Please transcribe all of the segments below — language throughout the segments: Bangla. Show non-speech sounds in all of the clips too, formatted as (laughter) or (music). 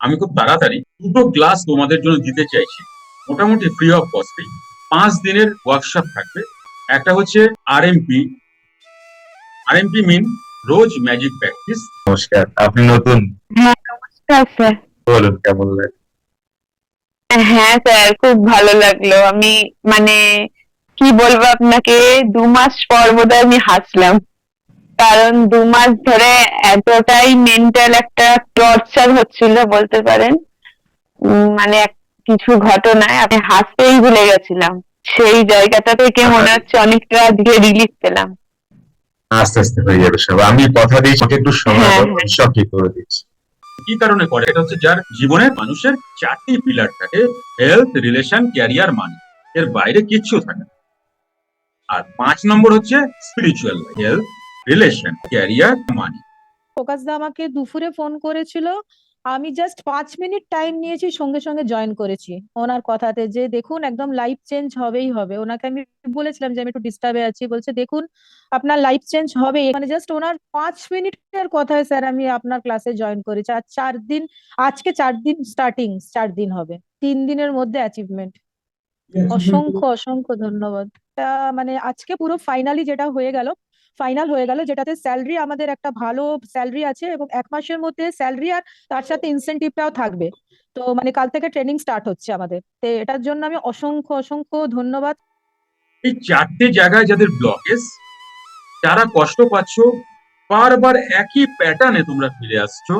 আমি খুব তাড়াতাড়ি দুটো ক্লাস তোমাদের জন্য দিতে চাইছি। মোটামুটি ফ্রি অফ কস্টে পাঁচ দিনের ওয়ার্কশপ থাকবে। একটা হচ্ছে R MP R MP mean rose magic practice নমস্কার আপনি নতুন? নমস্কার স্যার বলুন কেমন লাগে হ্যাঁ স্যার খুব ভালো লাগল। আমি মানে কি বলব আপনাকে দু মাস পর বোধহয় আমি হাসলাম। কারণ দু মাস ধরে এতটাই মেন্টাল একটা টর্চার হচ্ছিল বলতে পারেন। উম, মানে এক- কিছু ঘটনায় আমি হাসতেই ভুলে গেছিলাম। সেই জায়গাটা থেকে মনে হচ্ছে অনেকটা দিয়ে রিলিফ পেলাম। আস্তে আস্তে হয়ে যাবে সব। আমি কথা দিয়েছি একটু সময় হ্যাঁ, হ্যাঁ। সব ঠিক করে দিচ্ছি। কি কারণে করে? এটা হচ্ছে যার জীবনে মানুষের চারটি পিলার থাকে হেলথ রিলেশন ক্যারিয়ার মানি এর বাইরে কিচ্ছু থাকে না। আর পাঁচ নম্বর হচ্ছে spiritual health relation career money focus দা আমাকে দুপুরে ফোন করেছিল আমি জাস্ট পাঁচ মিনিট টাইম নিয়েছি সঙ্গে সঙ্গে জয়েন করেছি। ওনার কথাতে যে দেখুন একদম লাইফ চেঞ্জ হবেই হবে। ওনাকে আমি বলেছিলাম যে আমি একটু ডিস্টার্বে আছি। বলছে দেখুন আপনার লাইফ চেঞ্জ হবে। মানে জাস্ট ওনার পাঁচ মিনিটের কথায় স্যার আমি আপনার ক্লাসে জয়েন করেছি। আর চার দিন আজকে চার দিন স্টার্টিং চার দিন হবে। তিন দিনের মধ্যে অ্যাচিভমেন্ট অসংখ্য অসংখ্য ধন্যবাদ। তা মানে আজকে পুরো ফাইনালি যেটা হয়ে গেল ফাইনাল হয়ে গেল, যেটাতে স্যালারি আমাদের একটা ভালো স্যালারি আছে এবং এক মাসের মধ্যে স্যালারি আর তার সাথে ইনসেনটিভটাও থাকবে। তো মানে কাল থেকে ট্রেনিং স্টার্ট হচ্ছে আমাদের। তো এটার জন্য আমি অসংখ্য অসংখ্য ধন্যবাদ। এই চারটে জায়গায় যাদের ব্লকেজ যারা কষ্ট পাচ্ছ, বারবার একই প্যাটার্নে তোমরা ফিরে আসছো।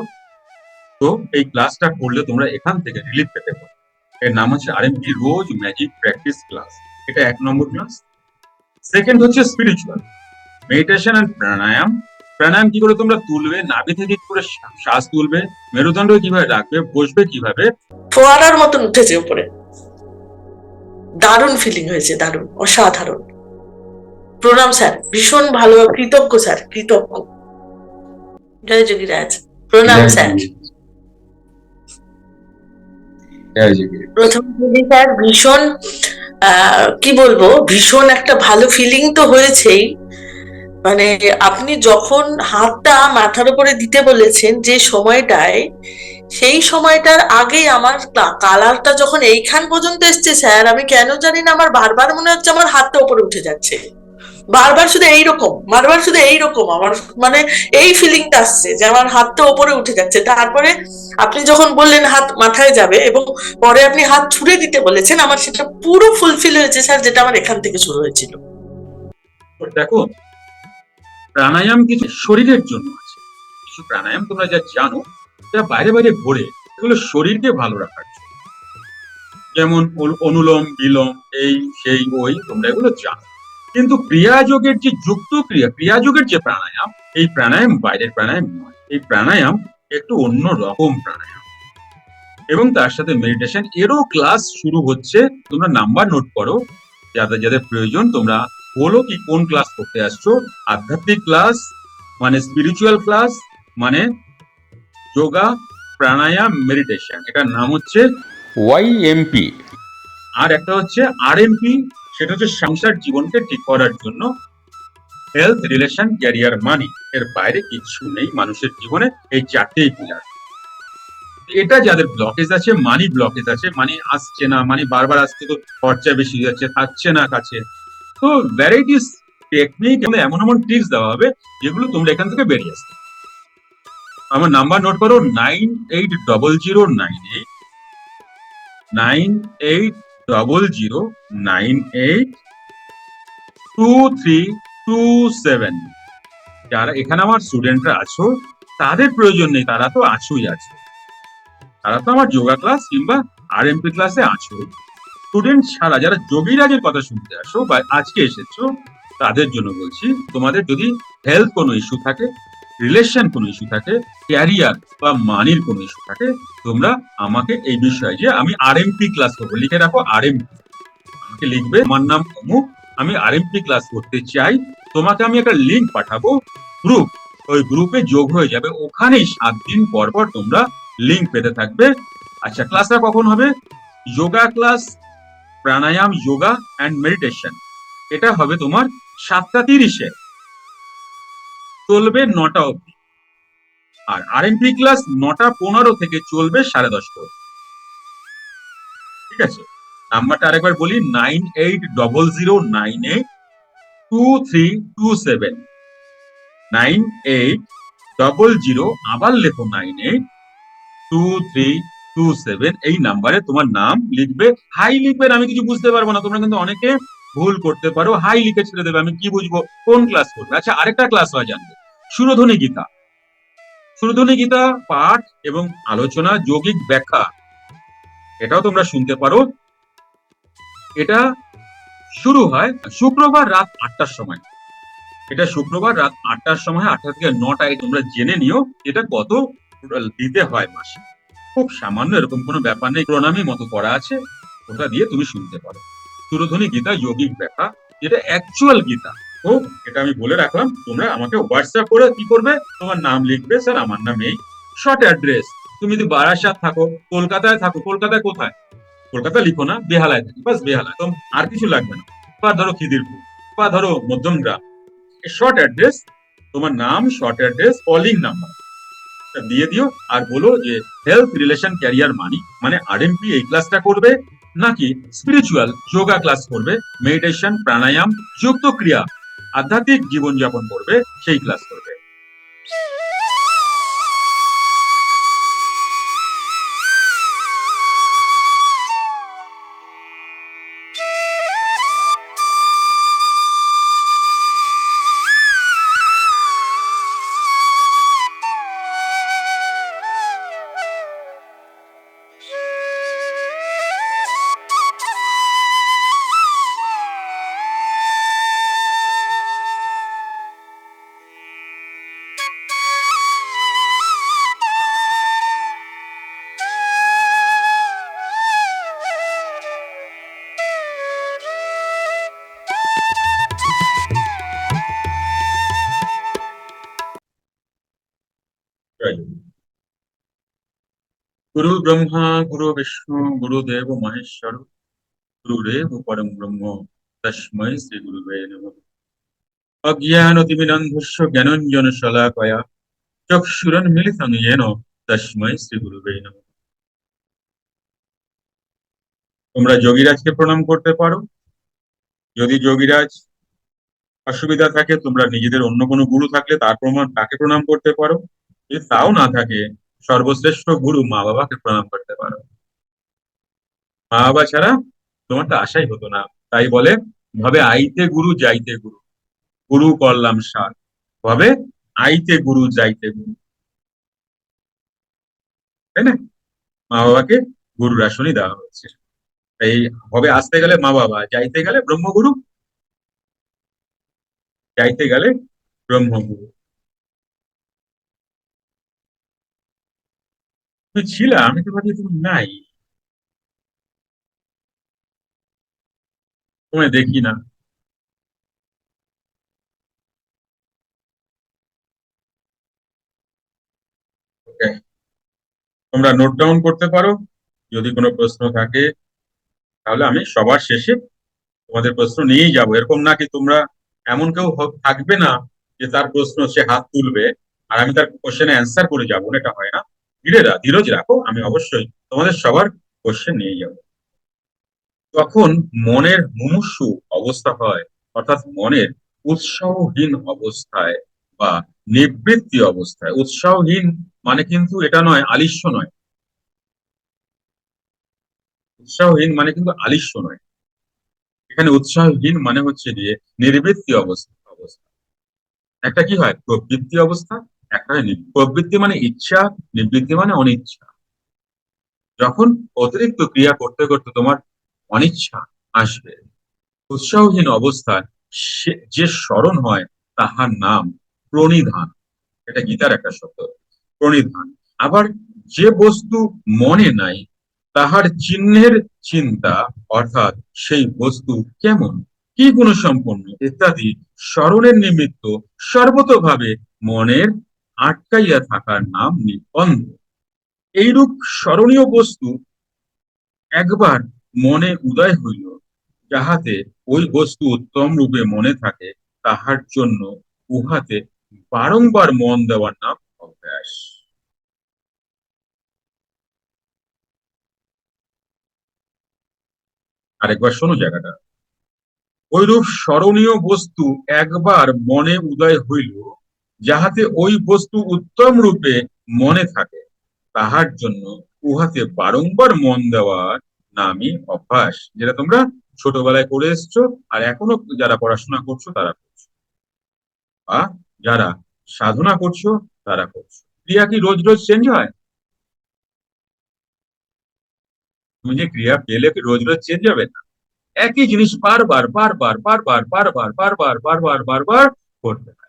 তো এই ক্লাসটা করলে তোমরা এখান থেকে রিলিফ পেতে পারো। এর নাম হচ্ছে RMP rose magic practice class এটা এক নম্বর ক্লাস সেকেন্ড হচ্ছে spiritual meditation and pranayama pranayama কি করে তোমরা তুলবে? নাভি থেকে কি করে শ্বাস- তুলবে? মেরুদণ্ড কীভাবে রাখবে? বসবে কীভাবে? ফোয়ারার মতন উঠেছে উপরে। দারুণ ফিলিং হয়েছে দারুণ অসাধারণ। প্রণাম স্যার ভীষণ ভালো কৃতজ্ঞ স্যার কৃতজ্ঞ। জয় যোগীরাজ প্রণাম স্যার। প্রথম স্যার ভীষণ আহ, কি বলব ভীষণ একটা ভালো ফিলিং তো হয়েছেই। মানে আপনি যখন হাতটা মাথার উপরে দিতে বলেছেন যে সময়টায়, সেই সময়টার আগেই আমার কালারটা যখন এইখান পর্যন্ত এসছে, স্যার, আমি কেন জানি না আমার বারবার মনে হচ্ছে আমার হাতটা উপরে উঠে যাচ্ছে। বারবার শুধু এইরকম, বারবার শুধু এইরকম আমার মানে এই ফিলিংটা আসছে যে আমার হাতটা ওপরে উঠে যাচ্ছে। তারপরে আপনি যখন বললেন হাত মাথায় যাবে এবং পরে আপনি হাত ছুড়ে দিতে বলেছেন, আমার সেটা পুরো ফুলফিল হয়েছে, স্যার, যেটা আমার এখান থেকে শুরু হয়েছিল। দেখো প্রাণায়াম কিছু শরীরের জন্য আছে। কিছু প্রাণায়াম তোমরা যা জানো যা বাইরে বাইরে ঘোরে, এগুলো শরীরকে ভালো রাখার জন্য। যেমন অনু- অনুলোম, বিলোম, এই, সেই, ওই, তোমরা এগুলো জানো। কিন্তু ক্রিয়াযোগের যে যুক্ত ক্রিয়া, ক্রিয়াযোগের যে প্রাণায়াম, এই প্রাণায়াম বাইরের প্রাণায়াম নয়। এই প্রাণায়াম একটু অন্য রকম প্রাণায়াম। এবং তার সাথে মেডিটেশন এরও ক্লাস শুরু হচ্ছে। তোমরা নাম্বার নোট করো। যাদের যাদের প্রয়োজন, তোমরা বলো কি কোন ক্লাস করতে আসছো? আধ্যাত্মিক ক্লাস মানে স্পিরিচুয়াল ক্লাস মানে যোগা প্রাণায়াম মেডিটেশন এটার নাম হচ্ছে ওয়াইএমপি আর একটা হচ্ছে আরএমপি সেটা হচ্ছে সংসার জীবনকে ঠিক করার জন্য হেলথ রিলেশন ক্যারিয়ার মানি এর বাইরে কিছু নেই মানুষের জীবনে এই চারটেই পিলার এটা যাদের ব্লকেজ আছে মানি ব্লকেজ আছে মানি আসছে না মানি বারবার আসছে তো খরচা বেশি হয়ে যাচ্ছে থাকছে না কাছে। তো ভ্যারাইটিস টেকনিক এমন এমন দেওয়া হবে, যেগুলো তোমরা এখান থেকে বেরিয়ে আমার নাম্বার নোট করো nine eight double zero nine eight nine eight double zero nine eight two three two seven যারা এখানে আমার স্টুডেন্টরা আছো, তাদের প্রয়োজন নেই, তারা তো আছোই আছে। তারা তো আমার যোগা ক্লাস কিংবা আর এমপি ক্লাসে আছো স্টুডেন্ট ছাড়া যারা যোগীরাজের কথা শুনতে আসো বা আজকে এসেছ, তাদের জন্য বলছি, তোমাদের যদি হেলথ কোনো ইস্যু থাকে রিলেশন কোনো ইস্যু থাকে ক্যারিয়ার বা মানির কোনো ইস্যু থাকে, তোমরা আমাকে এই বিষয়ে যে আমি আর আরএমপি ক্লাস করব, লিখে রাখো আরএমপি আমাকে লিখবে, আমার নাম অমুক আমি আরএমপি ক্লাস করতে চাই, তোমাকে আমি একটা লিঙ্ক পাঠাবো গ্রুপ ওই গ্রুপে যোগ হয়ে যাবে, ওখানেই সাত দিন পর পর তোমরা লিঙ্ক পেতে থাকবে। আচ্ছা ক্লাসটা কখন হবে? Yoga class pranayama yoga and meditation এটা হবে তোমার সাতটা তিরিশে। চলবে নটা অব্দি আর আরএনপি ক্লাস নটা পনেরো থেকে চলবে সাড়ে দশটা অবধি। ঠিক আছে? নাম্বারটা আরেকবার বলি nine eight double zero nine eight two three two seven nine eight double zero আবার লেখো nine eight two three two seven এই নাম্বারে তোমার নাম লিখবে। হাই লিখবেন আমি কিছু বুঝতে পারব না, তোমরা কিন্তু অনেকে ভুল করতে পারো। হাই লিখে ছেড়ে দেবে, আমি কি বুঝব? কোন ক্লাস করবে? আচ্ছা আরেকটা ক্লাস হয়, জানবে। সুরধ্বনি গীতা। সুরধ্বনি গীতা, পাঠ এবং আলোচনা, যৌগিক ব্যাখ্যা। এটাও তোমরা শুনতে পারো। এটা শুরু হয় শুক্রবার রাত আটটার সময়। এটা শুক্রবার রাত আটটার সময়, আটটা থেকে নটায় তোমরা জেনে নিও, এটা কত দিতে হয় মাসে। খুব সামান্য এরকম কোনো ব্যাপার নেই। প্রণামী মতো করা আছে, ওটা দিয়ে তুমি শুনতে পারো। সুরধ্বনি গীতা, যৌগিক ব্যাখ্যা যেটা অ্যাকচুয়াল গীতা। তো এটা আমি বলে রাখলাম, তোমরা আমাকে হোয়াটসঅ্যাপ করে কি করবে? তোমার নাম লিখবে, স্যার, আমার নাম এই শর্ট অ্যাড্রেস তুমি যদি বারাসাত থাকো, কলকাতায় থাকো, কলকাতায় কোথায়? কলকাতা লিখো না, বেহালায় থাকি, বাস বেহালায়। তো আর কিছু লাগবে না। বা ধরো খিদিরপুর, বা ধরো মধ্যমগ্রাম। শর্ট অ্যাড্রেস তোমার নাম শর্ট অ্যাড্রেস কলিং নাম্বার দিয়ে দিও আর বলো যে হেলথ রিলেশন ক্যারিয়ার মানি। মানে আরএমপি এই ক্লাসটা করবে নাকি স্পিরিচুয়াল যোগা ক্লাস করবে মেডিটেশন প্রাণায়াম যুক্ত ক্রিয়া, আধ্যাত্মিক জীবনযাপন করবে, সেই ক্লাস করবে। গুরু ব্রহ্মা গুরু বিষ্ণু গুরুদেব মহেশ্বর গুরুরেব পরম ব্রহ্ম তস্মৈ শ্রী গুরুবে নমঃ অজ্ঞানতিমিনন্ধস্য জ্ঞানঞ্জন শলাকয়া চক্ষুরন মিলিতং येन তস্মৈ শ্রী গুরুবে নমঃ তোমরা যোগীরাজকে প্রণাম করতে পারো। যদি যোগীরাজ অসুবিধা থাকে, তোমরা নিজেদের অন্য কোনো গুরু থাকলে তার প্রমাণ তাকে প্রণাম করতে পারো। যদি তাও না থাকে সর্বশ্রেষ্ঠ গুরু মা বাবাকে প্রণাম করতে পারো। মা বাবা ছাড়া তোমার তো আশাই হতো না। তাই বলে, ভাবে আইতে গুরু, যাইতে গুরু। গুরু করলাম সার। ভাবে আইতে গুরু, যাইতে গুরু। তাই না? মা বাবাকে গুরুর আসনই দেওয়া হয়েছে। এই হবে আসতে গেলে মা বাবা, যাইতে গেলে ব্রহ্মগুরু। যাইতে গেলে ব্রহ্মগুরু। ছিল, আমি তো ভাবছি তুমি নাই। তোমায় দেখি না। তোমরা নোট ডাউন করতে পারো, যদি কোনো প্রশ্ন থাকে, তাহলে আমি সবার শেষে তোমাদের প্রশ্ন নিয়েই যাব। এরকম না কি তোমরা এমন কেউ থাকবে না যে তার প্রশ্ন সে হাত তুলবে, আর আমি তার কোশ্চেনে অ্যান্সার করে যাব এটা হয় না। ধীরে ধীরজ রাখো, আমি অবশ্যই তোমাদের সবার কোশ্চেন নিয়ে যাব। তখন মনের মুমূর্ষু অবস্থা হয়, অর্থাৎ মনের উৎসাহহীন অবস্থায় বা নিবৃত্তি অবস্থায়, উৎসাহহীন মানে কিন্তু এটা নয়, আলিস্য নয়। উৎসাহহীন মানে কিন্তু আলিস্য নয়। এখানে উৎসাহহীন মানে হচ্ছে গিয়ে নির্বৃত্তি অবস্থা অবস্থা। একটা কি হয়? প্রবৃত্তি অবস্থা একটা প্রবৃত্তি মানে ইচ্ছা, নিবৃত্তি মানে অনিচ্ছা। যখন অতিরিক্ত ক্রিয়া করতে করতে তোমার অনিচ্ছা আসবে, উৎসাহহীন অবস্থায় যে স্মরণ হয় তাহার নাম প্রণিধান। এটা গীতার একটা শব্দ, প্রণিধান। আবার যে বস্তু মনে নাই, তাহার চিহ্নের চিন্তা, অর্থাৎ সেই বস্তু কেমন, কি গুণসম্পন্ন ইত্যাদি স্মরণের নিমিত্ত সর্বতভাবে মনের আটকাইয়া থাকার নাম নিবন্ধ এইরূপ স্মরণীয় বস্তু একবার মনে উদয় হইল, যাহাতে ওই বস্তু উত্তম রূপে মনে থাকে, তাহার জন্য উহাতে বারংবার মন দেওয়ার নাম অভ্যাস। আরেকবার শোনো জায়গাটা। ওইরূপ স্মরণীয় বস্তু একবার মনে উদয় হইল যাহাতে ওই বস্তু উত্তম রূপে মনে থাকে, তাহার জন্য উহাতে বারংবার মন দেওয়ার নামই অভ্যাস, যেটা তোমরা ছোটবেলায় করে এসছো আর এখনও যারা পড়াশোনা করছ তারা করছ। বা যারা সাধনা করছ তারা করছ। ক্রিয়া কি রোজ রোজ চেঞ্জ হয়? তুমি যে ক্রিয়া পেলে রোজ রোজ চেঞ্জ হবে না? একই জিনিস বারবার বারবার বারবার বারবার বারবার বারবার বারবার করতে হয়।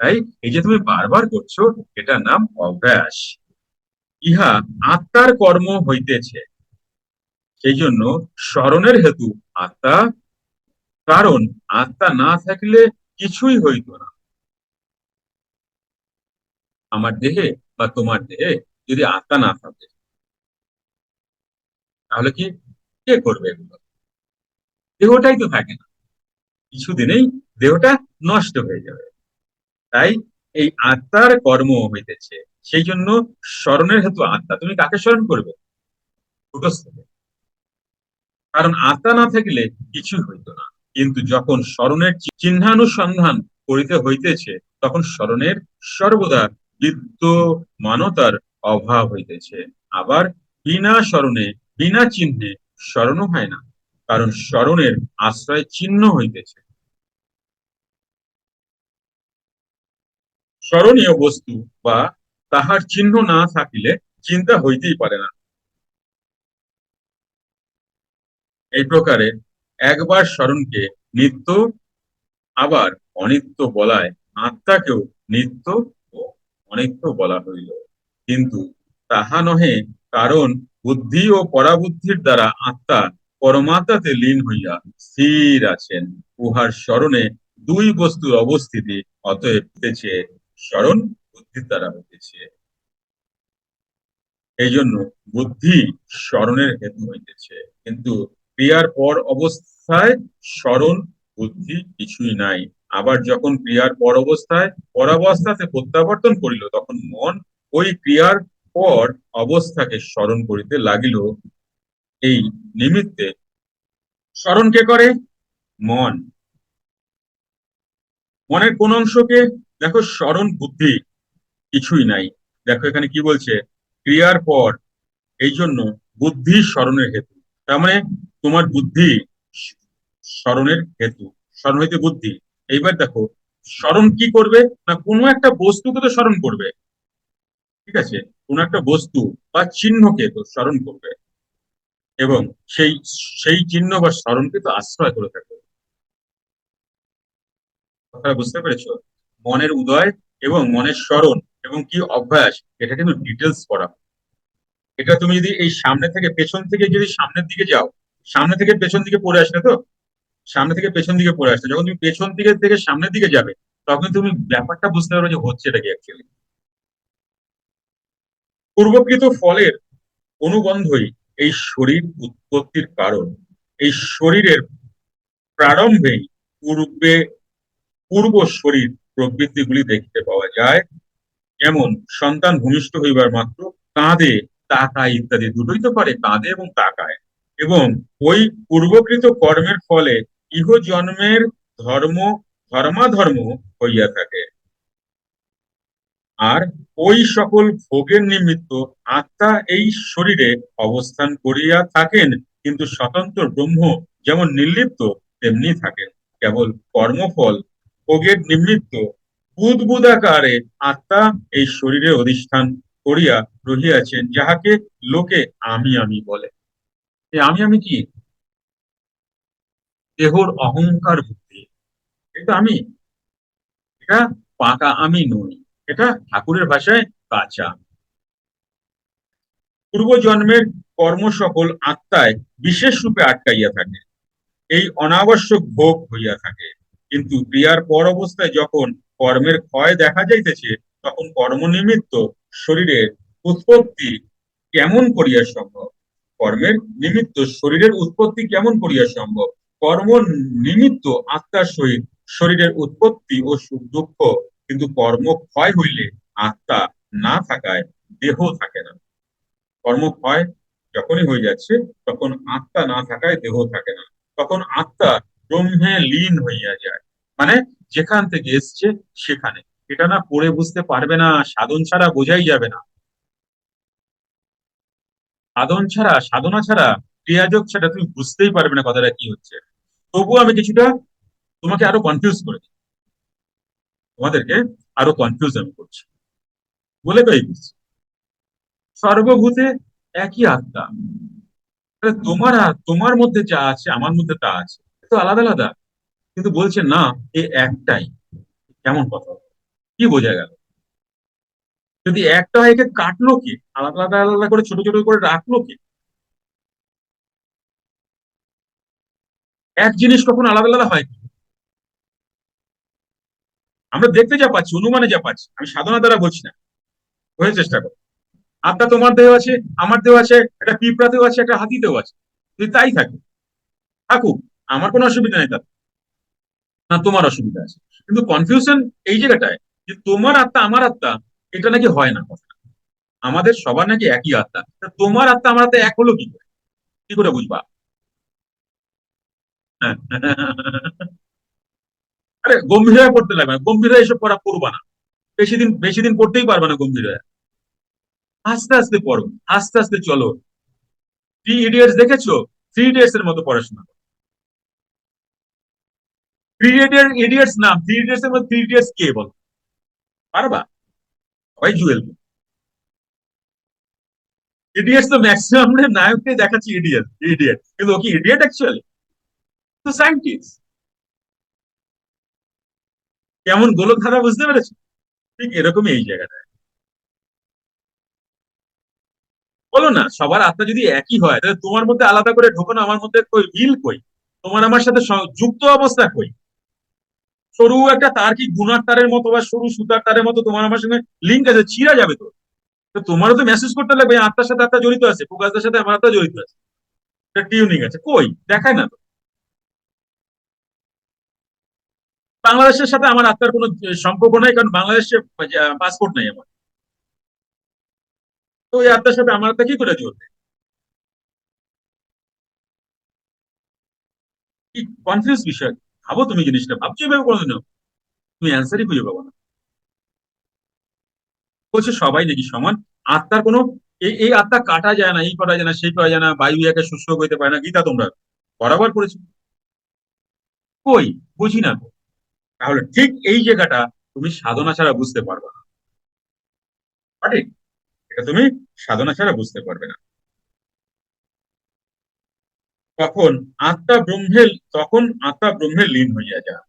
তাই এই যে তুমি বারবার করছ, এটার নাম অভ্যাস। ইহা আত্মার কর্ম হইতেছে। সেই জন্য স্মরণের হেতু আত্মা, কারণ আত্মা না থাকলে কিছুই হইতো না। আমার দেহে বা তোমার দেহে যদি আত্মা না থাকে, তাহলে কি কে করবে এগুলো? দেহটাই তো থাকে না। কিছুদিনেই দেহটা নষ্ট হয়ে যাবে। তাই এই আত্মার কর্ম হইতেছে সেই জন্য স্মরণের হেতু আত্মা। তুমি কাকে স্মরণ করবে? কারণ আত্মা না থাকলে কিছুই হইতো না। কিন্তু যখন স্মরণের চিহ্নানুসন্ধান করিতে হইতেছে, তখন স্মরণের সর্বদা বিদ্যমানতার অভাব হইতেছে। আবার বিনা স্মরণে, বিনা চিহ্নে স্মরণও হয় না। কারণ স্মরণের আশ্রয় চিহ্ন হইতেছে। স্মরণীয় বস্তু বা তাহার চিহ্ন না থাকিলে চিন্তা হইতেই পারে না। এই প্রকারে একবার স্মরণকে নিত্য, আবার অনিত্য বলায় আত্মাকেও নিত্য ও অনিত্য বলা হইল। কিন্তু তাহা নহে, কারণ বুদ্ধি ও পরাবুদ্ধির দ্বারা আত্মা পরমাত্মাতে লীন হইয়া স্থির আছেন। উহার স্মরণে দুই বস্তুর অবস্থিতি অতএব স্মরণ বুদ্ধির দ্বারা হইতেছে। এই জন্য বুদ্ধি স্মরণের হেতু হইতেছে। কিন্তু ক্রিয়ার পর অবস্থায় স্মরণ বুদ্ধি কিছুই নাই। আবার যখন ক্রিয়ার পর অবস্থায় পরাবস্থাতে প্রত্যাবর্তন করিল, তখন মন ওই ক্রিয়ার পর অবস্থাকে স্মরণ করিতে লাগিল। এই নিমিত্তে স্মরণ কে করে? মন। মনের কোন অংশকে দেখো স্মরণ বুদ্ধি কিছুই নাই। দেখো এখানে কি বলছে? ক্রিয়ার পর এই জন্য বুদ্ধি স্মরণের হেতু। তার মানে তোমার বুদ্ধি স্মরণের হেতু, স্মরণ হইতে বুদ্ধি। এইবার দেখো, স্মরণ কি করবে? না, কোনো একটা বস্তুকে তো স্মরণ করবে। ঠিক আছে? কোন একটা বস্তু বা চিহ্নকে তো স্মরণ করবে। এবং সেই সেই চিহ্ন বা স্মরণকে তো আশ্রয় করে থাকবে বুঝতে পেরেছ? মনের উদয় এবং মনের স্মরণ এবং কি অভ্যাস, এটা কিন্তু ডিটেলস করা এটা তুমি যদি এই সামনে থেকে পেছন থেকে যদি সামনের দিকে যাও, সামনে থেকে পেছন দিকে পড়ে আসলে তো? সামনে থেকে পেছন দিকে পড়ে আসলে। যখন তুমি পেছন দিকে থেকে সামনের দিকে যাবে, তখন তুমি ব্যাপারটা বুঝতে পারবে যে হচ্ছে এটা কি অ্যাকচুয়ালি পূর্বকৃত ফলের অনুবন্ধই এই শরীর উৎপত্তির কারণ। এই শরীরের প্রারম্ভেই পূর্বে, পূর্ব শরীর প্রবৃত্তিগুলি দেখতে পাওয়া যায়। যেমন, সন্তান ভূমিষ্ঠ হইবার মাত্র কাঁদে তাকায় ইত্যাদি দুটোই তো পারে কাঁদে এবং তাকায় এবং ওই পূর্বকৃত কর্মের ফলে ইহ জন্মের ধর্ম, ধর্মাধর্ম হইয়া থাকে। আর ওই সকল ভোগের নিমিত্ত আত্মা এই শরীরে অবস্থান করিয়া থাকেন, কিন্তু স্বতন্ত্র ব্রহ্ম যেমন নির্লিপ্ত, তেমনি থাকেন। কেবল কর্মফল ভোগের নিমিত্ত বুদবুদাকারে আত্মা এই শরীরে অধিষ্ঠান করিয়া রহিয়াছেন, যাহাকে লোকে আমি আমি বলে। আমি আমি কি? দেহর অহংকার বুদ্ধি এটা আমি। এটা পাকা আমি নই, এটা ঠাকুরের ভাষায় কাঁচা পূর্বজন্মের কর্ম সকল আত্মায় বিশেষ রূপে আটকাইয়া থাকে। এই অনাবশ্যক ভোগ হইয়া থাকে। কিন্তু ক্রিয়ার পর অবস্থায় যখন কর্মের ক্ষয় দেখা যাইতেছে, তখন কর্ম নিমিত্ত শরীরের উৎপত্তি কেমন করিয়া সম্ভব? কর্মের নিমিত্ত শরীরের উৎপত্তি কেমন করিয়া সম্ভব? কর্ম নিমিত্ত আত্মার সহিত শরীরের উৎপত্তি ও সুখ দুঃখ, কিন্তু কর্ম ক্ষয় হইলে আত্মা না থাকায় দেহ থাকে না। কর্ম ক্ষয় যখনই হয়ে যাচ্ছে তখন আত্মা না থাকায় দেহ থাকে না। তখন আত্মা ব্রহ্মে লীন হইয়া যায়। মানে যেখান থেকে এসছে সেখানে। এটা না পড়ে বুঝতে পারবে না, সাধন ছাড়া বোঝাই যাবে না। সাধন ছাড়া, সাধনা ছাড়া, ক্রিয়াযোগ ছাড়া তুমি বুঝতেই পারবে না কথাটা কি হচ্ছে। তবুও আমি কিছুটা তোমাকে আরও কনফিউজ করে দিই। তোমাদেরকে আরও কনফিউজ আমি করছি। বলে বুঝছি। সর্বভূতে একই আত্মা। তোমার তোমার মধ্যে যা আছে, আমার মধ্যে তা আছে। তো আলাদা আলাদা। কিন্তু বলছে, না, এ একটাই। কেমন কথা? কি বোঝা গেল? যদি একটা হয় একে কাটলো কে? আলাদা আলাদা আলাদা করে, ছোট ছোট করে রাখল কে? এক জিনিস কখন আলাদা আলাদা হয় কি? আমরা দেখতে যা পাচ্ছি, অনুমানে যা পাচ্ছি, আমি সাধনা দ্বারা বলছি না। হয়ে চেষ্টা করো। আত্মা তোমার দেহ আছে, আমার দেহ আছে, একটা পিঁপড়াতেও আছে, একটা হাতিতেও আছে। যদি তাই থাকে, থাকুক। আমার কোনো অসুবিধা নেই তাতে। না, তোমার অসুবিধা আছে। কিন্তু কনফিউশন এই জায়গাটায় যে তোমার আত্মা, আমার আত্মা, এটা নাকি হয় না আমাদের সবার নাকি একই আত্মা। তোমার আত্মা, আমার আত্মা এক হলো কি করে? কি করে বুঝবা? (laughs) আরে, গম্ভীর হয়ে পড়তে লাগবে না। গম্ভীর হয়ে এসব পড়া পড়বা না। বেশি দিন বেশি দিন পড়তেই পারবে না গম্ভীর হয়ে। আস্তে আস্তে পড়ো। আস্তে আস্তে চলো। থ্রি ইডিয়টস দেখেছ? থ্রি ইডিয়টস এর মতো পড়াশোনা থ্রি ইডিয়টস নাম থ্রি ইডিয়টস এর মধ্যে থ্রি ইডিয়টস কে বল? পারবা? ওই জুয়েল ইডিয়টস তো ম্যাক্সিমাম নায়ককে দেখাচ্ছি ইডিয়ট ইডিয়ট কিন্তু ও কি ইডিয়ট অ্যাকচুয়ালি তো সায়েন্টিস্ট কেমন গোলক ধারা বুঝতে পেরেছ? ঠিক এরকমই এই জায়গাটা বলো না, সবার আত্মা যদি একই হয়, তাহলে তোমার মধ্যে আলাদা করে ঢোকানো, আমার মধ্যে কই, মিল কই? তোমার আমার সাথে যুক্ত অবস্থা কই? সরু একটা তার কি গুনার তারের মতো বা সরু সুতার তারের মতো তোমার আমার সঙ্গে লিঙ্ক আছে, ছিঁড়া যাবে তো। তো তোমারও তো মেসেজ করতে লাগবে আত্মার সাথে আত্মা জড়িত আছে প্রকাশদের সাথে আমার আত্মা জড়িত আছে। টিউনিং আছে। কই? দেখায় না তো। বাংলাদেশের সাথে আমার আত্মার কোনো সম্পর্ক নাই, কারণ বাংলাদেশে পাসপোর্ট নাই আমার। তো ওই আত্মার সাথে আমার আত্মা কি করে জড়বে কি কনফিউজ বিষয়? ভাবো তুমি জিনিসটা, ভাবছ এভাবে কোনোদিনও তুমি অ্যান্সারই খুঁজে পাবো না। বলছে, সবাই নাকি সমান? আত্মার কোনো এই এই আত্মা কাটা যায় না, এই করা যায় না, সেই করা যায় না, বায়ু একে শুষ্ক হইতে পারে না, গীতা তোমরা বরাবর করেছ কই? বুঝি না তাহলে ঠিক এই জায়গাটা তুমি সাধনা ছাড়া বুঝতে পারবে না। সঠিক? এটা তুমি সাধনা ছাড়া বুঝতে পারবে না। তখন আত্মা ব্রহ্মের, তখন আত্মা ব্রহ্মের লীন হইয়া যায়।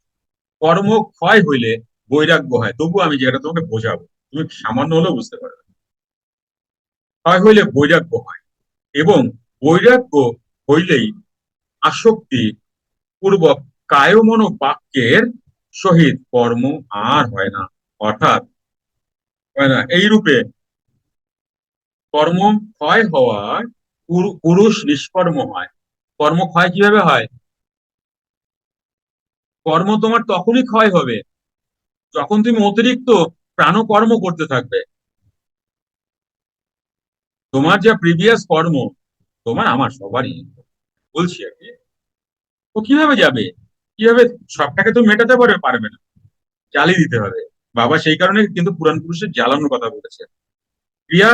কর্ম ক্ষয় হইলে বৈরাগ্য হয়। তবু আমি যেটা তোমাকে বোঝাবো, তুমি সামান্য হলেও বুঝতে পারবে। ক্ষয় হইলে বৈরাগ্য হয় এবং বৈরাগ্য হইলেই আসক্তি পূর্বক কায়মন বাক্যের সহিত কর্ম আর হয় না। অর্থাৎ হয় না, এই রূপে কর্ম ক্ষয় হওয়ার পুরু- পুরুষ নিষ্কর্ম হয়। কর্ম ক্ষয় কীভাবে হয়? কর্ম তোমার তখনই ক্ষয় হবে যখন তুমি অতিরিক্ত প্রাণকর্ম করতে থাকবে। তোমার যা প্রিভিয়াস কর্ম, তোমার আমার সবারই। বলছি আর কি ও কীভাবে যাবে? কীভাবে সবটাকে তো মেটাতে পারবে পারবে না। জ্বালিয়ে দিতে হবে। বাবা সেই কারণে কিন্তু পুরাণ পুরুষের জ্বালানোর কথা বলেছে। ক্রিয়া,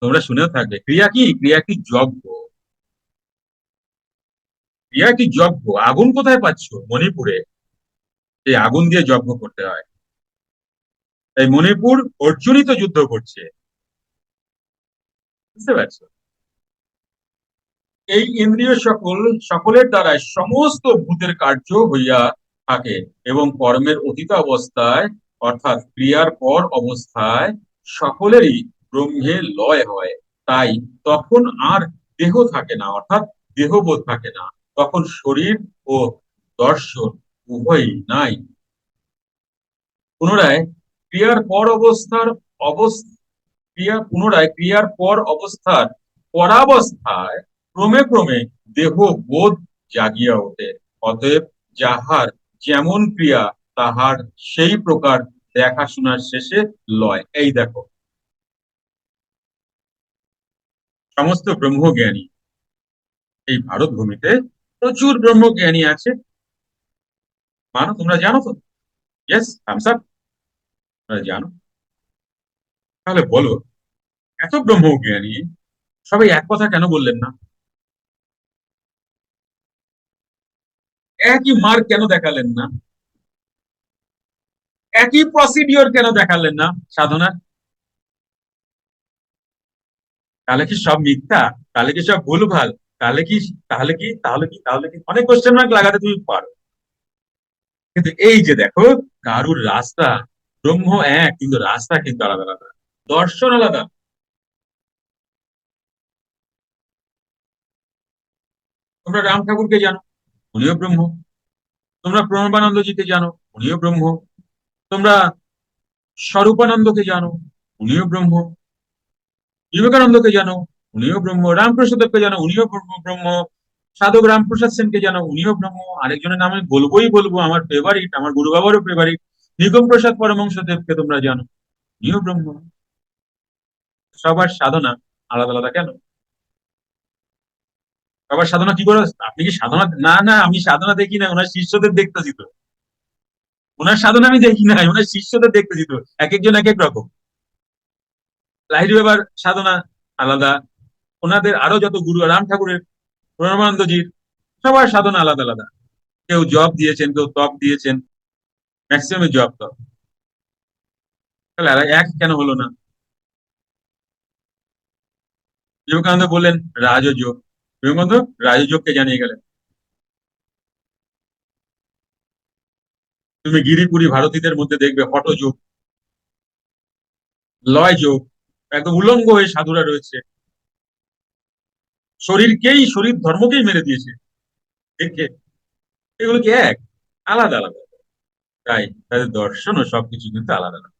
তোমরা শুনেও থাকবে। ক্রিয়া কি? ক্রিয়া কি যজ্ঞ। ক্রিয়া কি যজ্ঞ, আগুন কোথায় পাচ্ছ? মণিপুরে। এই আগুন দিয়ে যজ্ঞ করতে হয়। তাই মণিপুর অর্জুনই তো যুদ্ধ করছে। বুঝতে পারছ? এই ইন্দ্রিয় সকল, সকলের দ্বারাই সমস্ত ভূতের কার্য হইয়া থাকে এবং কর্মের অতীত অবস্থায়, অর্থাৎ ক্রিয়ার পর অবস্থায়, সকলেরই ব্রহ্মে লয় হয়। তাই তখন আর দেহ থাকে না, অর্থাৎ দেহবোধ থাকে না। তখন শরীর ও দর্শন উভয়ই নাই। পুনরায় ক্রিয়ার পর অবস্থার অবস্থা, ক্রিয়া পুনরায় ক্রিয়ার পর অবস্থার পরাবস্থায় ক্রমে ক্রমে দেহ বোধ জাগিয়া ওঠে। অতএব যাহার যেমন ক্রিয়া, তাহার সেই প্রকার দেখাশোনার শেষে লয়। এই দেখো। সমস্ত ব্রহ্মজ্ঞানী এই ভারত ভূমিতে প্রচুর ব্রহ্মজ্ঞানী আছে। মানো, তোমরা জানো তো? জানো? তাহলে বলো, এত ব্রহ্মজ্ঞানী, সবাই এক কথা কেন বললেন না? একই মার্ক কেন দেখালেন না? একই প্রসিডিওর কেন দেখালেন না, সাধনা? তাহলে কি সব মিথ্যা? তাহলে কি সব ভুলভাল? তাহলে কি তাহলে কি তাহলে কি তাহলে কি? অনেক কোশ্চেন মার্ক লাগাতে তুমি পারো। কিন্তু এই যে দেখো, কারুর রাস্তা ব্রহ্ম এক, কিন্তু রাস্তা কিন্তু আলাদা আলাদা। দর্শন আলাদা। তোমরা রাম ঠাকুরকে জানো, উনিও ব্রহ্ম। তোমরা প্রণবানন্দজিকে জানো, উনিও ব্রহ্ম। তোমরা স্বরূপানন্দকে জানো, উনিও ব্রহ্ম। বিবেকানন্দকে জানো উনিও ব্রহ্ম রামপ্রসাদকে জানো, উনিও ব্রহ্ম, সাধক রামপ্রসাদ সেনকে জানো, উনিও ব্রহ্ম, আরেকজনের নাম আমি বলবোই বলব, আমার ফেভারিট আমার গুরু বাবারও ফেভারিট নিগম প্রসাদ পরমংশ দেবকে তোমরা জানো, উনিও ব্রহ্ম। সবার সাধনা আলাদা আলাদা কেন? সবার সাধনা কি করে? আপনি কি সাধনা, না না, আমি সাধনা দেখি না, ওনার শিষ্যদের দেখতেছি তো। ওনার সাধনা আমি দেখি না, ওনার শিষ্যদের দেখতেছি তো, এক একজন এক এক রকম। লাহিড়ী বাবার সাধনা আলাদা ওনাদের আরও যত গুরু রাম ঠাকুরের প্রণবানন্দজির সবার সাধনা আলাদা আলাদা। কেউ জব দিয়েছেন, কেউ তপ দিয়েছেন ম্যাক্সিমাম জব তপ। তাহলে এক কেন হলো না? বিবেকানন্দ বললেন, রাজযোগ। বিবেকানন্দ রাজযোগকে জানিয়ে গেলেন। তুমি গিরিপুরি ভারতীদের মধ্যে দেখবে, হটযোগ লয় যোগ একদম উলঙ্গ হয়ে সাধুরা রয়েছে। শরীরকেই, শরীর ধর্মকেই মেরে দিয়েছে। এগুলো কি এক? আলাদা আলাদা। তাই তাদের দর্শন ও সবকিছু কিন্তু আলাদা আলাদা।